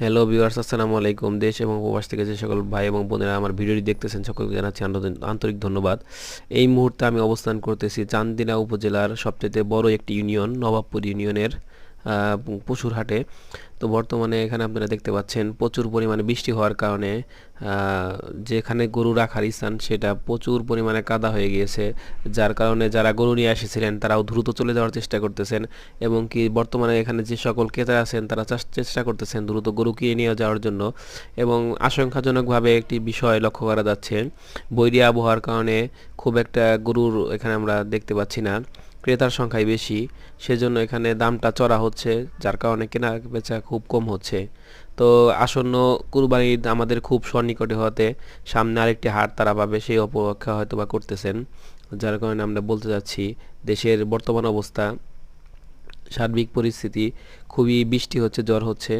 Hello viewers আসসালামু আলাইকুম। দেশ এবং প্রবাস থেকে যে সকল ভাই এবং বোনেরা আমার ভিডিওটি দেখতেছেন, সকলকে জানাচ্ছি আন্তরিক ধন্যবাদ। এই মুহূর্তে আমি অবস্থান করতেছি চান্দিনা উপজেলার সবচেয়ে বড় একটি ইউনিয়ন, নবাবপুর ইউনিয়নের আহ, পশুর হাটে। তো বর্তমানে এখানে আপনারা দেখতে পাচ্ছেন প্রচুর পরিমাণে বৃষ্টি হওয়ার কারণে যেখানে গরু রাখার স্থান সেটা প্রচুর পরিমাণে কাদা হয়ে গিয়েছে। যার কারণে যারা গরু নিয়ে এসেছিলেন তারাও দ্রুত চলে যাওয়ার চেষ্টা করতেছেন এবং কি বর্তমানে এখানে যে সকল ক্রেতা আছেন তারা চেষ্টা করতেছেন দ্রুত গরু কিনে নিয়ে যাওয়ার জন্য এবং আশঙ্কাজনকভাবে একটি বিষয় লক্ষ্য করা যাচ্ছে বৈরী আবহাওয়ার কারণে খুব একটা গরুর এখানে আমরা দেখতে পাচ্ছি না। ক্রেতার সংখ্যাই বেশি, সেজন্য এখানে দামটা চড়া হচ্ছে, যার কারণে কেনা বেচা খুব কম হচ্ছে। তো আসন্ন কুরবানি ঈদ আমাদের খুব সন্নিকটে হতে সামনে আরেকটি হাট তারা পাবে, সেই অপেক্ষা হয়তো বা করতেছেন। যার কারণে আমরা বলতে যাচ্ছি দেশের বর্তমান অবস্থা, সার্বিক পরিস্থিতি খুবই বৃষ্টি হচ্ছে, জ্বর হচ্ছে।